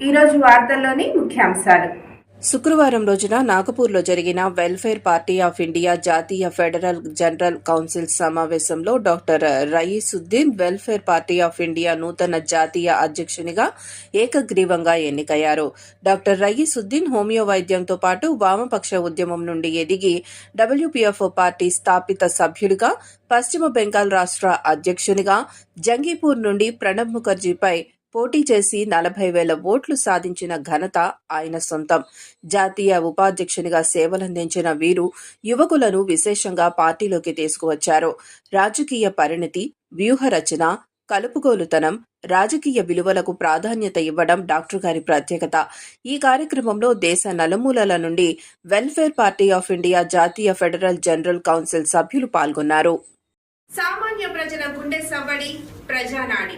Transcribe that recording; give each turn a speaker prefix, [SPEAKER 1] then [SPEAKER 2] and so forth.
[SPEAKER 1] ఈరోజు వార్తల్లోని ముఖ్యాంశాలు.
[SPEAKER 2] శుక్రవారం రోజున నాగపూర్లో జరిగిన వెల్ఫేర్ పార్టీ ఆఫ్ ఇండియా జాతీయ ఫెడరల్ జనరల్ కౌన్సిల్ సమావేశంలో doctor Raisuddin welfare party of India నూతన జాతీయ అధ్యక్షునిగా ఏకగ్రీవంగా ఎన్నికయ్యారు. డాక్టర్ రయీసుద్దీన్ హోమియో వైద్యంతో పాటు వామపక్ష ఉద్యమం నుండి ఎదిగి డబ్ల్యూపీఎఫ్ పార్టీ స్థాపిత సభ్యుడిగా పశ్చిమ బెంగాల్ రాష్ట్ర అధ్యక్షునిగా జంగీపూర్ నుండి ప్రణబ్ ముఖర్జీపై పోటీ చేసి నలభై వేల ఓట్లు సాధించిన ఘనత ఆయన సొంతం. జాతీయ ఉపాధ్యక్షునిగా సేవలందించిన వీరు యువకులను విశేషంగా పార్టీలోకి తీసుకువచ్చారు. రాజకీయ పరిణతి వ్యూహరచన కలుపుగోలుతనం రాజకీయ విలువలకు ప్రాధాన్యత ఇవ్వడం డాక్టర్ గారి ప్రత్యేకత. ఈ కార్యక్రమంలో దేశ నలుమూలల నుండి వెల్ఫేర్ పార్టీ ఆఫ్ ఇండియా జాతీయ ఫెడరల్ జనరల్ కౌన్సిల్ సభ్యులు పాల్గొన్నారు.
[SPEAKER 1] సామాన్య ప్రజల గుండె సవ్వడి ప్రజానాడి.